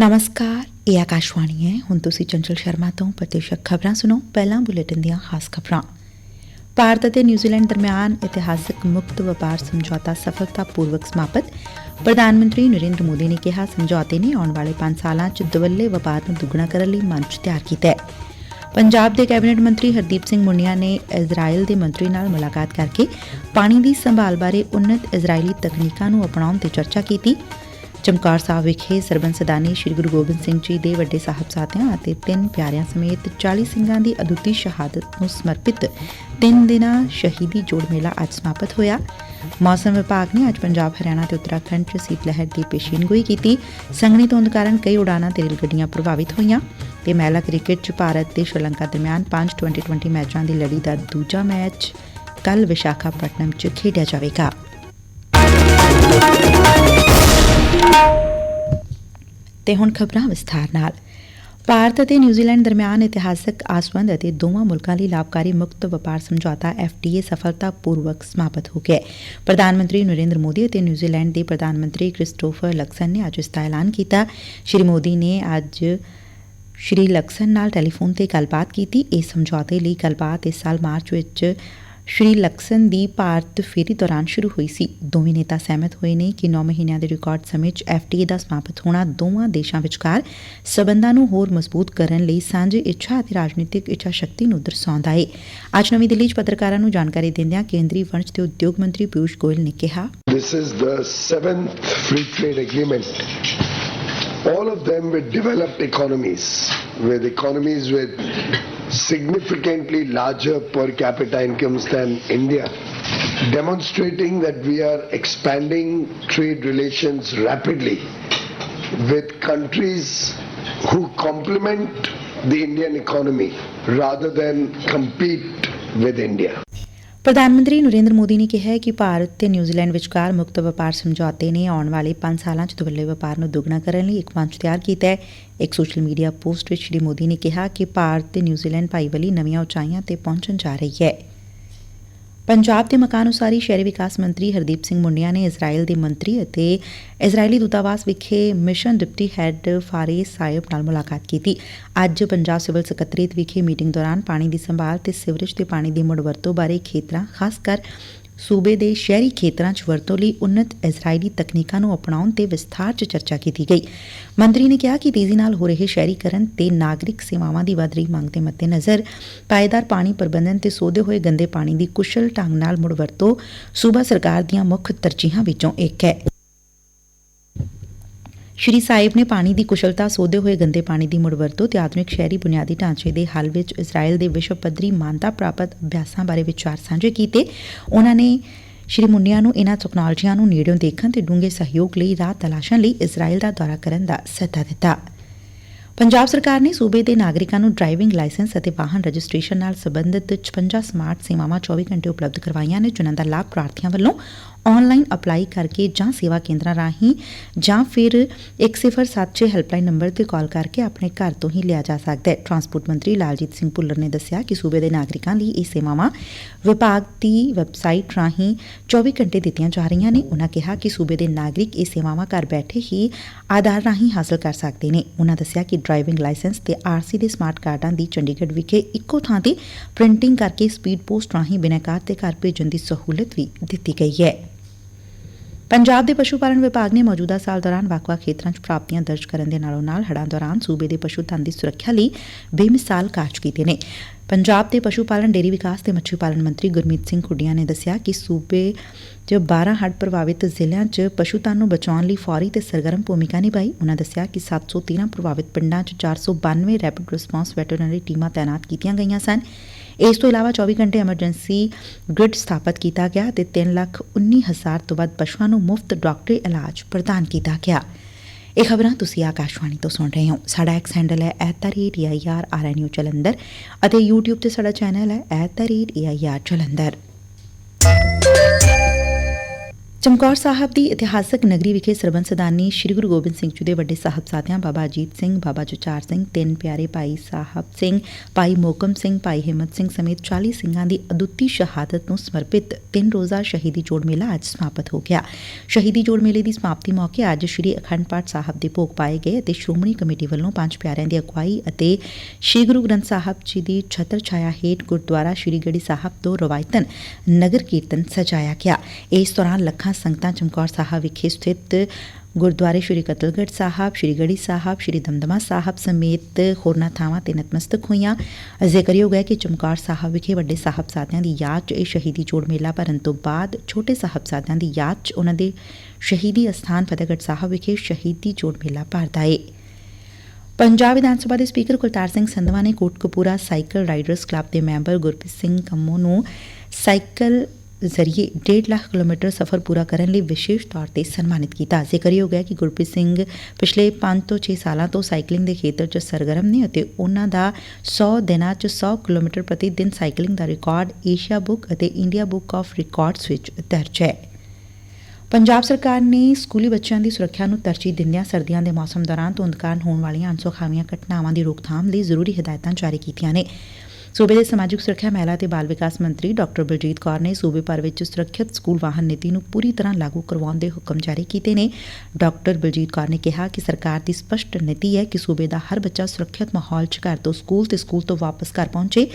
ਨਮਸਕਾਰ ਇਹ ਆਕਾਸ਼ਵਾਣੀ ਹੈ ਹੁਣ ਤੁਸੀਂ ਚੰਚਲ ਸ਼ਰਮਾ ਤੋਂ ਪ੍ਰਤੀਸ਼ਕ ਖਬਰਾਂ ਸੁਣੋ ਪਹਿਲਾਂ ਬੁਲੇਟਿਨ ਦੀਆਂ ਖਾਸ ਖਬਰਾਂ ਭਾਰਤ ਅਤੇ ਨਿਊਜ਼ੀਲੈਂਡ ਦਰਮਿਆਨ ਇਤਿਹਾਸਕ ਮੁਕਤ ਵਪਾਰ ਸਮਝੌਤਾ ਸਫਲਤਾਪੂਰਵਕ ਸਮਾਪਤ ਪ੍ਰਧਾਨ ਮੰਤਰੀ ਨਰਿੰਦਰ ਮੋਦੀ ਨੇ ਕਿਹਾ ਸਮਝੌਤੇ ਨੇ ਆਉਣ ਵਾਲੇ 5 ਸਾਲਾਂ 'ਚ ਦੁਵੱਲੇ ਵਪਾਰ ਨੂੰ ਦੁੱਗਣਾ ਕਰਨ ਲਈ ਮੰਚ ਤਿਆਰ ਕੀਤਾ ਹੈ ਪੰਜਾਬ ਦੇ ਕੈਬਨਿਟ ਮੰਤਰੀ ਹਰਦੀਪ ਸਿੰਘ ਮੁੰਨੀਆ ਨੇ ਇਜ਼ਰਾਈਲ ਦੇ ਮੰਤਰੀ ਨਾਲ ਮੁਲਾਕਾਤ ਕਰਕੇ ਪਾਣੀ ਦੀ ਸੰਭਾਲ ਬਾਰੇ ਉન્નਤ ਇਜ਼ਰਾਈਲੀ ਤਕਨੀਕਾਂ ਨੂੰ ਅਪਣਾਉਣ ਤੇ ਚਰਚਾ ਕੀਤੀ ਚਮਕੌਰ ਸਾਹਿਬ ਵਿਖੇ ਸਰਬੰਸ ਸਦਾਨੀ ਸ੍ਰੀ ਗੁਰੂ ਗੋਬਿੰਦ ਸਿੰਘ ਜੀ ਦੇ ਵੱਡੇ ਸਾਹਿਬਜ਼ਾਦਿਆਂ ਅਤੇ ਤਿੰਨ ਪਿਆਰਿਆਂ ਸਮੇਤ 40 ਸਿੰਘਾਂ ਦੀ ਅਦੁੱਤੀ ਸ਼ਹਾਦਤ ਨੂੰ ਸਮਰਪਿਤ ਤਿੰਨ ਦਿਨਾਂ ਸ਼ਹੀਦੀ ਜੋੜ ਮੇਲਾ ਅੱਜ ਸਮਾਪਤ ਹੋਇਆ। ਮੌਸਮ ਵਿਭਾਗ ਨੇ ਅੱਜ ਪੰਜਾਬ, ਹਰਿਆਣਾ ਤੇ ਉੱਤਰਾਖੰਡ 'ਚ ਸੀਤ ਲਹਿਰ ਦੀ ਪੇਸ਼ੀਨਗੋਈ ਕੀਤੀ। ਸੰਘਣੀ ਧੁੰਦ ਕਾਰਨ ਕਈ ਉਡਾਨਾਂ ਤੇ ਰੇਲ ਗੱਡੀਆਂ ਪ੍ਰਭਾਵਿਤ ਹੋਈਆਂ ਤੇ ਮਹਿਲਾ ਕ੍ਰਿਕਟ 'ਚ ਭਾਰਤ ਤੇ ਸ਼੍ਰੀਲੰਕਾ ਦਰਮਿਆਨ 5 2020 ਮੈਚਾਂ ਦੀ ਲੜੀ ਦਾ ਦੂਜਾ ਮੈਚ ਕੱਲ ਵਿਸ਼ਾਖਾਪਟਨਮ 'ਚ ਖੇਡਿਆ ਜਾਵੇਗਾ। ਤੇ ਹੁਣ ਖਬਰਾਂ ਵਿਸਥਾਰ ਨਾਲ। ਭਾਰਤ ਅਤੇ ਨਿਊਜ਼ੀਲੈਂਡ ਦਰਮਿਆਨ ਇਤਿਹਾਸਕ ਆਸਵੰਦ ਅਤੇ ਦੋਵਾਂ ਮੁਲਕਾਂ ਲਈ ਲਾਭਕਾਰੀ ਮੁਕਤ ਵਪਾਰ ਸਮਝੌਤਾ FTA ਸਫਲਤਾਪੂਰਵਕ ਸਮਾਪਤ ਹੋ ਗਿਆ ਪ੍ਰਧਾਨ ਮੰਤਰੀ ਨਰਿੰਦਰ ਮੋਦੀ ਅਤੇ ਨਿਊਜ਼ੀਲੈਂਡ ਦੇ ਪ੍ਰਧਾਨ ਮੰਤਰੀ ਕ੍ਰਿਸਟੋਫਰ ਲਕਸਨ ਨੇ ਅੱਜ ਇਸ ਦਾ ਐਲਾਨ ਕੀਤਾ। ਸ਼੍ਰੀ ਮੋਦੀ ਨੇ ਅੱਜ ਸ਼੍ਰੀ ਲਕਸਨ ਨਾਲ ਟੈਲੀਫੋਨ ਤੇ ਗੱਲਬਾਤ ਕੀਤੀ। ਇਸ ਸਮਝੌਤੇ ਲਈ ਗੱਲਬਾਤ ਇਸ ਸਾਲ ਮਾਰਚ ਵਿੱਚ ਸ਼੍ਰੀ ਲਕਸਨ ਦੀ ਭਾਰਤ ਫੇਰੀ ਦੌਰਾਨ ਸ਼ੁਰੂ ਹੋਈ ਸੀ ਦੋਵੇਂ ਨੇਤਾ ਸਹਿਮਤ ਹੋਏ ਨੇ ਕਿ 9 ਮਹੀਨਿਆਂ ਦੇ ਰਿਕਾਰਡ ਸਮੇਂ 'ਚ ਐਫਟੀਏ ਦਾ ਸਮਾਪਤ ਹੋਣਾ ਦੋਵਾਂ ਦੇਸ਼ਾਂ ਵਿਚਕਾਰ ਸਬੰਧਾਂ ਨੂੰ ਹੋਰ ਮਜ਼ਬੂਤ ਕਰਨ ਲਈ ਸਾਂਝੀ ਇੱਛਾ ਅਤੇ ਰਾਜਨੀਤਿਕ ਇੱਛਾ ਸ਼ਕਤੀ ਨੂੰ ਦਰਸਾਉਂਦਾ ਹੈ ਅੱਜ ਨਵੀਂ ਦਿੱਲੀ 'ਚ ਪੱਤਰਕਾਰਾਂ ਨੂੰ ਜਾਣਕਾਰੀ ਦਿੰਦਿਆਂ ਕੇਂਦਰੀ ਵਣਜ ਤੇ ਉਦਯੋਗ ਮੰਤਰੀ ਪਿਊਸ਼ ਗੋਇਲ ਨੇ ਕਿਹਾ This is the seventh free trade agreement. All of them were developed economies, with economies with significantly larger per capita incomes than India, demonstrating that we are expanding trade relations rapidly with countries who complement the Indian economy rather than compete with India. ਪ੍ਰਧਾਨ ਮੰਤਰੀ ਨਰਿੰਦਰ ਮੋਦੀ ਨੇ ਕਿਹਾ ਹੈ ਕਿ ਭਾਰਤ ਤੇ New Zealand ਵਿਚਕਾਰ ਮੁਕਤ ਵਪਾਰ ਸਮਝੌਤੇ ਨੇ ਆਉਣ ਵਾਲੇ 5 ਸਾਲਾਂ 'ਚ ਦੁਵੱਲੇ ਵਪਾਰ ਨੂੰ ਦੁੱਗਣਾ ਕਰਨ ਲਈ ਇੱਕ ਮੰਚ ਤਿਆਰ ਕੀਤਾ ਹੈ। ਇੱਕ ਸੋਸ਼ਲ ਮੀਡੀਆ ਪੋਸਟ ਵਿੱਚ ਸ਼੍ਰੀ ਮੋਦੀ ਨੇ ਕਿਹਾ ਕਿ ਭਾਰਤ ਤੇ ਨਿਊਜ਼ੀਲੈਂਡ ਭਾਈਵਾਲੀ ਨਵੀਆਂ ਉਚਾਈਆਂ ਤੇ ਪਹੁੰਚਣ ਜਾ ਰਹੀ ਹੈ। ਪੰਜਾਬ ਦੇ ਮਕਾਨ ਉਸਾਰੀ ਸ਼ਹਿਰੀ ਵਿਕਾਸ ਮੰਤਰੀ ਹਰਦੀਪ ਸਿੰਘ ਮੁੰਡਿਆ ਨੇ ਇਜ਼ਰਾਈਲ ਦੇ ਮੰਤਰੀ ਅਤੇ ਇਜ਼ਰਾਈਲੀ ਦੂਤਾਵਾਸ ਵਿਖੇ mission deputy head Fares Saeb ਨਾਲ ਮੁਲਾਕਾਤ ਕੀਤੀ। ਅੱਜ ਪੰਜਾਬ ਸਿਵਲ ਸਕੱਤਰੇਤ ਵਿਖੇ ਮੀਟਿੰਗ ਦੌਰਾਨ ਪਾਣੀ ਦੀ ਸੰਭਾਲ ਤੇ ਸਿਵਰੇਜ ਤੇ ਪਾਣੀ ਦੀ ਮੁੜ ਵਰਤੋਂ ਬਾਰੇ ਖੇਤਰਾਂ, ਖਾਸ ਕਰ ਸੂਬੇ ਦੇ ਸ਼ਹਿਰੀ ਖੇਤਰਾਂ 'ਚ ਵਰਤੋਂ ਲਈ ਉન્નਤ ਇਜ਼ਰਾਈਲੀ ਤਕਨੀਕਾਂ ਨੂੰ ਅਪਣਾਉਣ ਤੇ ਵਿਸਥਾਰ 'ਚ ਚਰਚਾ ਕੀਤੀ ਗਈ। ਮੰਤਰੀ ਨੇ ਕਿਹਾ ਕਿ ਤੇਜ਼ੀ ਨਾਲ ਹੋ ਰਹੇ ਸ਼ਹਿਰੀਕਰਨ ਤੇ ਨਾਗਰਿਕ ਸੇਵਾਵਾਂ ਦੀ ਵਧ ਰਹੀ ਮੰਗ ਦੇ ਮੱਦੇਨਜ਼ਰ ਪਾਏਦਾਰ ਪਾਣੀ ਪ੍ਰਬੰਧਨ ਤੇ ਸੋਧੇ ਹੋਏ ਗੰਦੇ ਪਾਣੀ ਦੀ ਕੁਸ਼ਲ ਢੰਗ ਨਾਲ ਮੁੜ ਵਰਤੋਂ ਸੂਬਾ ਸਰਕਾਰ ਦੀਆਂ ਮੁੱਖ ਤਰਜੀਹਾਂ ਵਿੱਚੋਂ ਇੱਕ ਹੈ। ਸ਼੍ਰੀ ਸਾਹਿਬ ਨੇ ਪਾਣੀ ਦੀ ਕੁਸ਼ਲਤਾ, ਸੋਧੇ ਹੋਏ ਗੰਦੇ ਪਾਣੀ ਦੀ ਮੁੜ ਵਰਤੋਂ ਤੇ ਆਧੁਨਿਕ ਸ਼ਹਿਰੀ ਬੁਨਿਆਦੀ ਢਾਂਚੇ ਦੇ ਹੱਲ ਵਿੱਚ ਇਜ਼ਰਾਈਲ ਦੇ ਵਿਸ਼ਵ ਪੱਧਰੀ ਮਾਨਤਾ ਪ੍ਰਾਪਤ ਅਭਿਆਸਾਂ ਬਾਰੇ ਵਿਚਾਰ ਸਾਂਝੇ ਕੀਤੇ। ਉਹਨਾਂ ਨੇ ਸ਼੍ਰੀ ਮੁੰਨਿਆਂ ਨੂੰ ਇਨ੍ਹਾਂ ਟੈਕਨੋਲੋਜੀਆਂ ਨੂੰ ਨੇੜਿਓਂ ਦੇਖਣ ਤੇ ਡੂੰਘੇ ਸਹਿਯੋਗ ਲਈ, ਰਾਹ ਤਲਾਸ਼ਣ ਲਈ ਇਜ਼ਰਾਈਲ ਦਾ ਦੌਰਾ ਕਰਨ ਦਾ ਸੱਦਾ ਦਿੱਤਾ। ਪੰਜਾਬ ਸਰਕਾਰ ਨੇ ਸੂਬੇ ਦੇ ਨਾਗਰਿਕਾਂ ਨੂੰ ਡਰਾਈਵਿੰਗ ਲਾਇਸੈਂਸ ਅਤੇ ਵਾਹਨ ਰਜਿਸਟ੍ਰੇਸ਼ਨ ਨਾਲ ਸਬੰਧਤ 56 ਸਮਾਰਟ ਸੇਵਾਵਾਂ 24 ਘੰਟੇ ਉਪਲਬਧ ਕਰਵਾਈਆਂ ਨੇ, ਜਿਨ੍ਹਾਂ ਦਾ ਲਾਭ ਪ੍ਰਾਰਥੀਆਂ ਵੱਲੋਂ ਆਨਲਾਈਨ ਅਪਲਾਈ ਕਰਕੇ ਜਾਂ ਸੇਵਾ ਕੇਂਦਰਾਂ ਰਾਹੀਂ ਜਾਂ ਫਿਰ 1076 ਹੈਲਪਲਾਈਨ ਨੰਬਰ ਤੇ ਕਾਲ ਕਰਕੇ ਆਪਣੇ ਘਰ ਤੋਂ ਹੀ ਲਿਆ ਜਾ ਸਕਦਾ ਹੈ। ਟਰਾਂਸਪੋਰਟ ਮੰਤਰੀ ਲਾਲਜੀਤ ਸਿੰਘ ਭੁੱਲਰ ਨੇ ਦੱਸਿਆ ਕਿ ਸੂਬੇ ਦੇ ਨਾਗਰਿਕਾਂ ਲਈ ਇਹ ਸੇਵਾਵਾਂ ਵਿਭਾਗ ਦੀ ਵੈਬਸਾਈਟ ਰਾਹੀਂ 24 ਘੰਟੇ ਦਿੱਤੀਆਂ ਜਾ ਰਹੀਆਂ ਨੇ। ਉਨ੍ਹਾਂ ਕਿਹਾ ਕਿ ਸੂਬੇ ਦੇ ਨਾਗਰਿਕ ਇਹ ਸੇਵਾਵਾਂ ਘਰ ਬੈਠੇ ਹੀ ਆਧਾਰ ਰਾਹੀਂ ਹਾਸਲ ਕਰ ਸਕਦੇ ਨੇ। ਉਨ੍ਹਾਂ ਦੱਸਿਆ ਕਿ ਡਰਾਈਵਿੰਗ ਲਾਇਸੈਂਸ ਤੇ ਆਰਸੀ ਦੇ ਸਮਾਰਟ ਕਾਰਡਾਂ ਦੀ ਚੰਡੀਗੜ੍ਹ ਵਿਖੇ ਇੱਕੋ ਥਾਂ ਤੇ ਪ੍ਰਿੰਟਿੰਗ ਕਰਕੇ ਸਪੀਡ ਪੋਸਟ ਰਾਹੀਂ ਬਿਨੈਕਾਰ ਤੇ ਘਰ ਭੇਜਣ ਦੀ ਸਹੂਲਤ ਵੀ ਦਿੱਤੀ ਗਈ ਹੈ। ਪੰਜਾਬ ਦੇ ਪਸ਼ੂ ਪਾਲਣ ਵਿਭਾਗ ਨੇ ਮੌਜੂਦਾ ਸਾਲ ਦੌਰਾਨ ਵੱਖ-ਵੱਖ ਖੇਤਰਾਂ 'ਚ ਪ੍ਰਾਪਤੀਆਂ ਦਰਜ ਕਰਨ ਦੇ ਨਾਲੋਂ ਨਾਲ ਹੜ੍ਹਾਂ ਦੌਰਾਨ ਸੂਬੇ ਦੇ ਪਸ਼ੂ ਧਨ ਦੀ ਸੁਰੱਖਿਆ ਲਈ ਬੇਮਿਸਾਲ ਕਾਰਜ ਕੀਤੇ ਨੇ। ਪੰਜਾਬ ਦੇ ਪਸ਼ੂ ਪਾਲਣ ਡੇਰੀ ਵਿਕਾਸ ਤੇ ਮੱਛੀ ਪਾਲਣ ਮੰਤਰੀ ਗੁਰਮੀਤ ਸਿੰਘ ਖੁੱਡੀਆਂ ਨੇ ਦੱਸਿਆ ਕਿ ਸੂਬੇ 'ਚ 12 ਹੜ੍ਹ ਪ੍ਰਭਾਵਿਤ ਜ਼ਿਲ੍ਹਿਆਂ 'ਚ ਪਸ਼ੂ ਧਨ ਨੂੰ ਬਚਾਉਣ ਲਈ ਫੌਰੀ ਤੇ ਸਰਗਰਮ ਭੂਮਿਕਾ ਨਿਭਾਈ। ਉਹਨਾਂ ਦੱਸਿਆ ਕਿ 713 ਪ੍ਰਭਾਵਿਤ ਪਿੰਡਾਂ 'ਚ 492 ਰੈਪਿਡ ਰਿਸਪਾਂਸ ਵੈਟਰਨਰੀ ਟੀਮਾਂ ਤਾਇਨਾਤ ਕੀਤੀਆਂ ਗਈਆਂ ਸਨ। ਇਸ ਤੋਂ ਇਲਾਵਾ 24 ਘੰਟੇ ਐਮਰਜੈਂਸੀ ਗ੍ਰਿਡ ਸਥਾਪਤ ਕੀਤਾ ਗਿਆ ਤੇ 3 ਲੱਖ 19 ਹਜ਼ਾਰ ਤੋਂ ਵੱਧ ਪਸ਼ੂਆਂ ਨੂੰ ਮੁਫਤ ਡਾਕਟਰੀ ਇਲਾਜ ਪ੍ਰਦਾਨ ਕੀਤਾ ਗਿਆ। ਇਹ ਖਬਰਾਂ ਤੁਸੀਂ ਆਕਾਸ਼ਵਾਣੀ ਤੋਂ ਸੁਣ ਰਹੇ ਹੋ। ਸਾਡਾ ਐਕਸ ਹੈਂਡਲ ਹੈ @eirrnu ਜਲੰਧਰ ਅਤੇ YouTube ਤੇ ਸਾਡਾ ਚੈਨਲ ਹੈ @eir ਜਲੰਧਰ। ਚਮਕੌਰ ਸਾਹਿਬ ਦੀ ਇਤਿਹਾਸਕ ਨਗਰੀ ਵਿਖੇ ਸਰਬੰਸ ਸਦਾਨੀ ਸ੍ਰੀ ਗੁਰੂ ਗੋਬਿੰਦ ਸਿੰਘ ਜੀ ਦੇ ਵੱਡੇ ਸਾਹਿਬਜ਼ਾਦਿਆਂ ਬਾਬਾ ਅਜੀਤ ਸਿੰਘ, ਬਾਬਾ ਜੁਝਾਰ ਸਿੰਘ, ਤਿੰਨ ਪਿਆਰੇ ਭਾਈ ਸਾਹਿਬ ਸਿੰਘ, ਭਾਈ ਮੋਕਮ ਸਿੰਘ, ਭਾਈ ਹਿੰਮਤ ਸਿੰਘ ਸਮੇਤ 40 ਸਿੰਘਾਂ ਦੀ ਅਦੁੱਤੀ ਸ਼ਹਾਦਤ ਨੂੰ ਸਮਰਪਿਤ ਤਿੰਨ ਰੋਜ਼ਾ ਸ਼ਹੀਦੀ ਜੋੜ ਮੇਲਾ ਅੱਜ ਸਮਾਪਤ ਹੋ ਗਿਆ। ਸ਼ਹੀਦੀ ਜੋੜ ਮੇਲੇ ਦੀ ਸਮਾਪਤੀ ਮੌਕੇ ਅੱਜ ਸ੍ਰੀ ਅਖੰਡ ਪਾਠ ਸਾਹਿਬ ਦੇ ਭੋਗ ਪਾਏ ਗਏ ਅਤੇ ਸ਼੍ਰੋਮਣੀ ਕਮੇਟੀ ਵੱਲੋਂ ਪੰਜ ਪਿਆਰਿਆਂ ਦੀ ਅਗਵਾਈ ਅਤੇ ਸ੍ਰੀ ਗੁਰੂ ਗ੍ਰੰਥ ਸਾਹਿਬ ਜੀ ਦੀ ਛਤਰ ਛਾਇਆ ਹੇਠ ਗੁਰਦੁਆਰਾ ਸ੍ਰੀ ਗੜੀ ਸਾਹਿਬ ਤੋਂ ਰਵਾਇਤਨ ਨਗਰ ਕੀਰਤਨ ਸਜਾਇਆ ਗਿਆ। ਇਸ ਦੌਰਾਨ ਲੱਖਾਂ ਸੰਗਤਾਂ ਚਮਕੌਰ ਸਾਹਿਬ ਵਿਖੇ ਸਥਿਤ ਗੁਰਦੁਆਰੇ ਸ੍ਰੀ ਕਤਲਗੜ੍ਹ ਸਾਹਿਬ, ਸ੍ਰੀ ਗੜੀ ਸਾਹਿਬ, ਸ੍ਰੀ ਦਮਦਮਾ ਸਾਹਿਬ ਸਮੇਤ ਹੋਰਨਾਂ ਥਾਵਾਂ ਤੇ ਨਤਮਸਤਕ ਹੋਈਆਂ। ਜ਼ਿਕਰਯੋਗ ਹੈ ਕਿ ਚਮਕੌਰ ਸਾਹਿਬ ਵਿਖੇ ਵੱਡੇ ਸਾਹਿਬਜ਼ਾਦਿਆਂ ਦੀ ਯਾਦ 'ਚ ਇਹ ਸ਼ਹੀਦੀ ਜੋੜ ਮੇਲਾ ਭਰਨ ਤੋਂ ਬਾਅਦ ਛੋਟੇ ਸਾਹਿਬਜ਼ਾਦਿਆਂ ਦੀ ਯਾਦ 'ਚ ਉਹਨਾਂ ਦੇ ਸ਼ਹੀਦੀ ਅਸਥਾਨ ਫਤਿਹਗੜ੍ਹ ਸਾਹਿਬ ਵਿਖੇ ਸ਼ਹੀਦੀ ਜੋੜ ਮੇਲਾ ਭਰਦਾ ਏ। ਪੰਜਾਬ ਵਿਧਾਨ ਸਭਾ ਦੇ ਸਪੀਕਰ ਕੁਲਤਾਰ ਸਿੰਘ ਸੰਧਵਾ ਨੇ ਕੋਟਕਪੂਰਾ ਸਾਈਕਲ ਰਾਈਡਰਸ ਕਲੱਬ ਦੇ ਮੈਂਬਰ ਗੁਰਪ੍ਰੀਤ ਸਿੰਘ ਕੰਮੋ ਨੂੰ ਸਾਈਕਲ ਜ਼ਰੀਏ 1.5 ਲੱਖ ਕਿਲੋਮੀਟਰ ਸਫ਼ਰ ਪੂਰਾ ਕਰਨ ਲਈ ਵਿਸ਼ੇਸ਼ ਤੌਰ ਤੇ ਸਨਮਾਨਿਤ ਕੀਤਾ। ਜ਼ਿਕਰਯੋਗ ਹੈ ਕਿ ਗੁਰਪ੍ਰੀਤ ਸਿੰਘ ਪਿਛਲੇ 5 ਤੋਂ 6 ਸਾਲਾਂ ਤੋਂ ਸਾਈਕਲਿੰਗ ਦੇ ਖੇਤਰ 'ਚ ਸਰਗਰਮ ਨੇ ਅਤੇ ਉਹਨਾਂ ਦਾ 100 ਦਿਨਾਂ 'ਚ 100 ਕਿਲੋਮੀਟਰ ਪ੍ਰਤੀ ਦਿਨ ਸਾਈਕਲਿੰਗ ਦਾ ਰਿਕਾਰਡ ਏਸ਼ੀਆ ਬੁੱਕ ਅਤੇ ਇੰਡੀਆ ਬੁੱਕ ਆਫ ਰਿਕਾਰਡਸ ਵਿੱਚ ਦਰਜ ਹੈ। ਪੰਜਾਬ ਸਰਕਾਰ ਨੇ ਸਕੂਲੀ ਬੱਚਿਆਂ ਦੀ ਸੁਰੱਖਿਆ ਨੂੰ ਤਰਜੀਹ ਦਿੰਦਿਆਂ ਸਰਦੀਆਂ ਦੇ ਮੌਸਮ ਦੌਰਾਨ ਧੁੰਦ ਕਾਰਨ ਹੋਣ ਵਾਲੀਆਂ ਅਣਸੁਖਾਵੀਆਂ ਘਟਨਾਵਾਂ ਦੀ ਰੋਕਥਾਮ ਲਈ ਜ਼ਰੂਰੀ ਹਦਾਇਤਾਂ ਜਾਰੀ ਕੀਤੀਆਂ ਨੇ। ਸੂਬੇ ਦੇ ਸਮਾਜਿਕ ਸੁਰੱਖਿਆ ਮਹਿਲਾ ਤੇ ਬਾਲ ਵਿਕਾਸ ਮੰਤਰੀ ਡਾਕਟਰ ਬਲਜੀਤ ਕੌਰ ਨੇ ਸੂਬੇ ਭਰ ਵਿੱਚ ਸੁਰੱਖਿਅਤ ਸਕੂਲ ਵਾਹਨ ਨੀਤੀ ਨੂੰ ਪੂਰੀ ਤਰ੍ਹਾਂ ਲਾਗੂ ਕਰਵਾਉਣ ਦੇ ਹੁਕਮ ਜਾਰੀ ਕੀਤੇ ਨੇ। ਡਾਕਟਰ ਬਲਜੀਤ ਕੌਰ ਨੇ ਕਿਹਾ ਕਿ ਸਰਕਾਰ ਦੀ ਸਪਸ਼ਟ ਨੀਤੀ ਹੈ ਕਿ ਸੂਬੇ ਦਾ ਹਰ ਬੱਚਾ ਸੁਰੱਖਿਅਤ ਮਾਹੌਲ 'ਚ ਘਰ ਤੋਂ ਸਕੂਲ ਤੇ ਸਕੂਲ ਤੋਂ ਵਾਪਸ ਘਰ ਪਹੁੰਚੇ।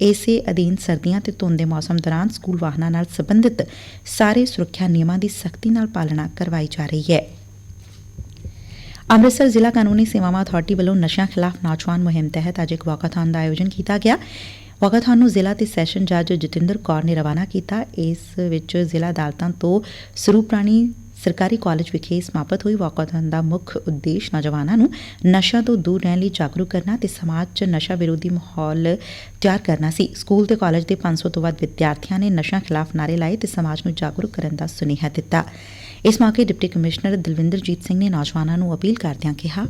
ਇਸੇ ਅਧੀਨ ਸਰਦੀਆਂ ਤੇ ਧੁੰਦ ਦੇ ਮੌਸਮ ਦੌਰਾਨ ਸਕੂਲ ਵਾਹਨਾਂ ਨਾਲ ਸੰਬੰਧਿਤ ਸਾਰੇ ਸੁਰੱਖਿਆ ਨਿਯਮਾਂ ਦੀ ਸਖਤੀ ਨਾਲ ਪਾਲਣਾ ਕਰਵਾਈ ਜਾ ਰਹੀ ਹੈ। ਅੰਮ੍ਰਿਤਸਰ ਜ਼ਿਲ੍ਹਾ ਕਾਨੂੰਨੀ ਸੇਵਾਵਾਂ ਅਥਾਰਟੀ ਵੱਲੋਂ ਨਸ਼ਿਆਂ ਖਿਲਾਫ ਨੌਜਵਾਨ ਮੁਹਿੰਮ ਤਹਿਤ ਅੱਜ ਇੱਕ ਵਾਕਾਥਾਨ ਦਾ ਆਯੋਜਨ ਕੀਤਾ ਗਿਆ। ਵਾਕਾਥਾਨ ਨੂੰ ਜ਼ਿਲ੍ਹਾ ਤੇ ਸੈਸ਼ਨ ਜੱਜ ਜਤਿੰਦਰ ਕੌਰ ਨੇ ਰਵਾਨਾ ਕੀਤਾ। ਇਸ ਵਿੱਚ ਜ਼ਿਲ੍ਹਾ ਅਦਾਲਤਾਂ ਤੋਂ ਸਰੂਪਰਾਣੀ ਸਰਕਾਰੀ ਕਾਲਜ ਵਿਖੇ ਸਮਾਪਤ ਹੋਈ। ਵਾਕਾਥਾਨ ਦਾ ਮੁੱਖ ਉਦੇਸ਼ ਨੌਜਵਾਨਾਂ ਨੂੰ ਨਸ਼ਿਆਂ ਤੋਂ ਦੂਰ ਰਹਿਣ ਲਈ ਜਾਗਰੂਕ ਕਰਨਾ ਤੇ ਸਮਾਜ 'ਚ ਨਸ਼ਾ ਵਿਰੋਧੀ ਮਾਹੌਲ ਤਿਆਰ ਕਰਨਾ ਸੀ। ਸਕੂਲ ਤੇ ਕਾਲਜ ਦੇ 500 ਤੋਂ ਵੱਧ ਵਿਦਿਆਰਥੀਆਂ ਨੇ ਨਸ਼ਿਆਂ ਖਿਲਾਫ ਨਾਰੇ ਲਾਏ ਤੇ ਸਮਾਜ ਨੂੰ ਜਾਗਰੂਕ ਕਰਨ ਦਾ ਸੁਨੇਹਾ ਦਿੱਤਾ। ਇਸ ਮੌਕੇ ਡਿਪਟੀ ਕਮਿਸ਼ਨਰ ਦਲਵਿੰਦਰਜੀਤ ਸਿੰਘ ਨੇ ਨੌਜਵਾਨਾਂ ਨੂੰ ਅਪੀਲ ਕਰਦਿਆਂ ਕਿਹਾ।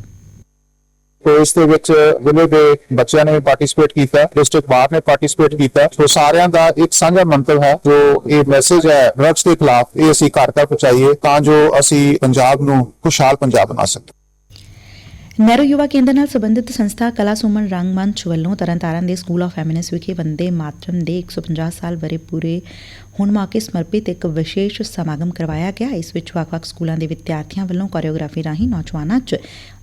ਤੇ ਇਸ ਦੇ ਵਿੱਚ ਜ਼ਿਲ੍ਹੇ ਦੇ ਬੱਚਿਆਂ ਨੇ ਪਾਰਟਿਸਿਪੇਟ ਕੀਤਾ ਡਿਸਟ੍ਰਿਕਟ ਬਾਰ ਨੇ ਪਾਰਟਿਸਿਪੇਟ ਕੀਤਾ। ਸੋ ਸਾਰਿਆਂ ਦਾ ਇੱਕ ਸਾਂਝਾ ਮੰਤਵ ਹੈ ਜੋ ਇਹ ਮੈਸੇਜ ਹੈ ਡਰੱਗਸ ਦੇ ਖਿਲਾਫ ਇਹ ਅਸੀਂ ਘਰ ਤੱਕ ਪਹੁੰਚਾਈਏ ਤਾਂ ਜੋ ਅਸੀਂ ਪੰਜਾਬ ਨੂੰ ਖੁਸ਼ਹਾਲ ਪੰਜਾਬ ਬਣਾ ਸਕੀਏ। ਨਹਿਰੂ ਯੁਵਾ ਕੇਂਦਰ ਨਾਲ ਸੰਬੰਧਿਤ ਸੰਸਥਾ ਕਲਾ ਸੁਮਨ ਰੰਗਮੰਚ ਵੱਲੋਂ ਤਰਨਤਾਰਨ ਦੇ ਸਕੂਲ ਆਫ ਐਮਿਨੈਂਸ ਵਿਖੇ ਵੰਦੇ ਮਾਤਰਮ ਦੇ 150 ਸਾਲ ਬਰੇ ਪੂਰੇ ਹੁਣ ਮੌਕੇ ਸਮਰਪਿਤ ਇੱਕ ਵਿਸ਼ੇਸ਼ ਸਮਾਗਮ ਕਰਵਾਇਆ ਗਿਆ। ਇਸ ਵਿੱਚ ਵੱਖ-ਵੱਖ ਸਕੂਲਾਂ ਦੇ ਵਿਦਿਆਰਥੀਆਂ ਵੱਲੋਂ ਕੋਰੀਓਗ੍ਰਾਫੀ ਰਾਹੀਂ ਨੌਜਵਾਨਾਂ 'ਚ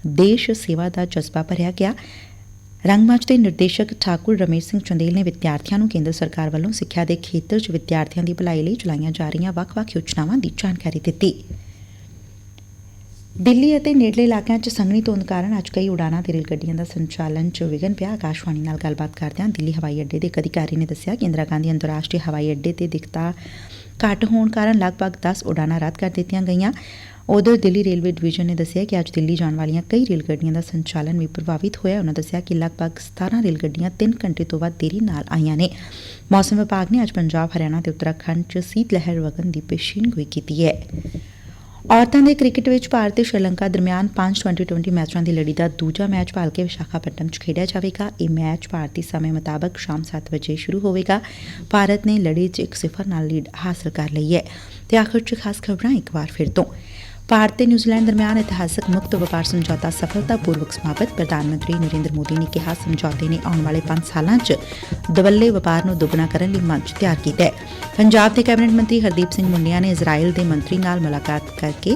ਦੇਸ਼ ਸੇਵਾ ਦਾ ਜਜ਼ਬਾ ਭਰਿਆ ਗਿਆ। ਰੰਗਮੰਚ ਦੇ ਨਿਰਦੇਸ਼ਕ ਠਾਕੁਰ ਰਮੇਸ਼ ਸਿੰਘ ਚੰਦੇਲ ਨੇ ਵਿਦਿਆਰਥੀਆਂ ਨੂੰ ਕੇਂਦਰ ਸਰਕਾਰ ਵੱਲੋਂ ਸਿੱਖਿਆ ਦੇ ਖੇਤਰ 'ਚ ਵਿਦਿਆਰਥੀਆਂ ਦੀ ਭਲਾਈ ਲਈ ਚਲਾਈਆਂ ਜਾ ਰਹੀਆਂ ਵੱਖ-ਵੱਖ ਯੋਜਨਾਵਾਂ ਦੀ ਜਾਣਕਾਰੀ ਦਿੱਤੀ। ਦਿੱਲੀ ਅਤੇ ਨੇੜਲੇ ਇਲਾਕਿਆਂ 'ਚ ਸੰਘਣੀ ਧੁੰਦ ਕਾਰਨ ਅੱਜ ਕਈ ਉਡਾਣਾਂ ਤੇ ਰੇਲ ਗੱਡੀਆਂ ਦਾ ਸੰਚਾਲਨ 'ਚ ਵਿਘਨ ਪਿਆ। ਆਕਾਸ਼ਵਾਣੀ ਨਾਲ ਗੱਲਬਾਤ ਕਰਦਿਆਂ ਦਿੱਲੀ ਹਵਾਈ ਅੱਡੇ ਦੇ ਇੱਕ ਅਧਿਕਾਰੀ ਨੇ ਦੱਸਿਆ ਕਿ ਇੰਦਰਾ ਗਾਂਧੀ ਅੰਤਰਰਾਸ਼ਟਰੀ ਹਵਾਈ ਅੱਡੇ ਤੇ ਦਿੱਕਤਾਂ ਘੱਟ ਹੋਣ ਕਾਰਨ ਲਗਭਗ 10 ਉਡਾਣਾਂ ਰੱਦ ਕਰ ਦਿੱਤੀਆਂ ਗਈਆਂ। ਉਧਰ ਦਿੱਲੀ ਰੇਲਵੇ ਡਿਵੀਜ਼ਨ ਨੇ ਦੱਸਿਆ ਕਿ ਅੱਜ ਦਿੱਲੀ ਜਾਣ ਵਾਲੀਆਂ ਕਈ ਰੇਲ ਗੱਡੀਆਂ ਦਾ ਸੰਚਾਲਨ ਵੀ ਪ੍ਰਭਾਵਿਤ ਹੋਇਆ। ਉਹਨਾਂ ਦੱਸਿਆ ਕਿ ਲਗਭਗ 17 ਰੇਲ ਗੱਡੀਆਂ 3 ਘੰਟੇ ਤੋਂ ਵੱਧ ਦੇਰੀ ਨਾਲ ਆਈਆਂ ਨੇ। ਮੌਸਮ ਵਿਭਾਗ ਨੇ ਅੱਜ ਪੰਜਾਬ, ਹਰਿਆਣਾ ਤੇ ਉੱਤਰਾਖੰਡ 'ਚ ਸੀਤ ਲਹਿਰ ਵਗਣ ਦੀ ਪੇਸ਼ੀਨਗੋਈ ਕੀਤੀ ਹੈ। ਔਰਤਾਂ ਦੇ ਕ੍ਰਿਕਟ ਵਿੱਚ ਭਾਰਤ ਤੇ ਸ਼੍ਰੀਲੰਕਾ ਦਰਮਿਆਨ 5 2020 ਮੈਚਾਂ ਦੀ ਲੜੀ ਦਾ ਦੂਜਾ ਮੈਚ ਭਾਲਕੇ ਵਿਸ਼ਾਖਾਪਟਨਮ 'ਚ ਖੇਡਿਆ ਜਾਵੇਗਾ। ਇਹ ਮੈਚ ਭਾਰਤੀ ਸਮੇਂ ਮੁਤਾਬਕ ਸ਼ਾਮ 7 ਵਜੇ ਸ਼ੁਰੂ ਹੋਵੇਗਾ। ਭਾਰਤ ਨੇ ਲੜੀ 'ਚ 1-0 ਨਾਲ ਲੀਡ ਹਾਸਲ ਕਰ ਲਈ ਹੈ। ਤੇ ਆਖਰ 'ਚ ਖਾਸ ਖਬਰਾਂ ਇੱਕ ਵਾਰ ਫਿਰ ਤੋਂ। ਭਾਰਤ ਤੇ ਨਿਊਜ਼ੀਲੈਂਡ ਦਰਮਿਆਨ ਇਤਿਹਾਸਕ ਮੁਕਤ ਵਪਾਰ ਸਮਝੌਤਾ ਸਫਲਤਾਪੂਰਵਕ ਸਮਾਪਤ, ਪ੍ਰਧਾਨ ਮੰਤਰੀ ਨਰਿੰਦਰ ਮੋਦੀ ਨੇ ਕਿਹਾ, ਸਮਝੌਤੇ ਨੇ ਆਉਣ ਵਾਲੇ 5 ਸਾਲਾਂ 'ਚ ਦਵੱਲੇ ਵਪਾਰ ਨੂੰ ਦੁੱਗਣਾ ਕਰਨ ਲਈ ਮੰਚ ਤਿਆਰ ਕੀਤਾ ਹੈ। ਪੰਜਾਬ ਦੇ ਕੈਬਨਿਟ ਮੰਤਰੀ ਹਰਦੀਪ ਸਿੰਘ ਮੁੰਡਿਆ ਨੇ ਇਜ਼ਰਾਈਲ ਦੇ ਮੰਤਰੀ ਨਾਲ ਮੁਲਾਕਾਤ ਕਰਕੇ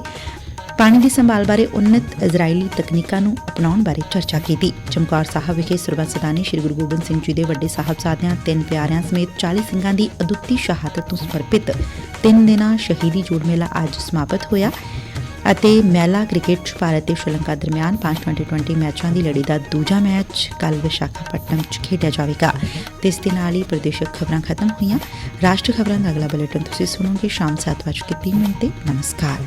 ਪਾਣੀ ਦੀ ਸੰਭਾਲ ਬਾਰੇ ਉન્નਤ ਇਜ਼ਰਾਈਲੀ ਤਕਨੀਕਾਂ ਨੂੰ ਅਪਣਾਉਣ ਬਾਰੇ ਚਰਚਾ ਕੀਤੀ। ਚਮਕੌਰ ਸਾਹਿਬ ਵਿਖੇ ਸਰਬੱਤ ਸਦਾਨੀ ਸ੍ਰੀ ਗੁਰੂ ਗੋਬਿੰਦ ਸਿੰਘ ਜੀ ਦੇ ਵੱਡੇ ਸਾਹਿਬਜ਼ਾਦਿਆਂ, ਤਿੰਨ ਪਿਆਰਿਆਂ ਸਮੇਤ 40 ਸਿੰਘਾਂ ਦੀ ਅਦੁੱਤੀ ਸ਼ਹਾਦਤ ਨੂੰ ਸਮਰਪਿਤ ਤਿੰਨ ਦਿਨਾਂ ਸ਼ਹੀਦੀ ਜੋੜ ਮੇਲਾ ਅੱਜ ਸਮਾਪਤ ਹੋਇਆ। ਅਤੇ ਮਹਿਲਾ ਕ੍ਰਿਕਟ 'ਚ ਭਾਰਤ ਤੇ ਸ਼੍ਰੀਲੰਕਾ ਦਰਮਿਆਨ 5 2020 ਮੈਚਾਂ ਦੀ ਲੜੀ ਦਾ ਦੂਜਾ ਮੈਚ ਕੱਲ ਵਿਸ਼ਾਖਾਪਟਨਮ 'ਚ ਖੇਡਿਆ ਜਾਵੇਗਾ। ਤੇ ਇਸ ਦੇ ਨਾਲ ਹੀ ਪ੍ਰਦੇਸ਼ਕ ਖਬਰਾਂ ਖਤਮ ਹੋਈਆਂ। ਰਾਸ਼ਟਰੀ ਖਬਰਾਂ ਦਾ ਅਗਲਾ ਬੁਲੇਟਿਨ ਤੁਸੀਂ ਸੁਣੋਗੇ ਸ਼ਾਮ 7:30 ਮਿੰਟ ਤੇ। ਨਮਸਕਾਰ।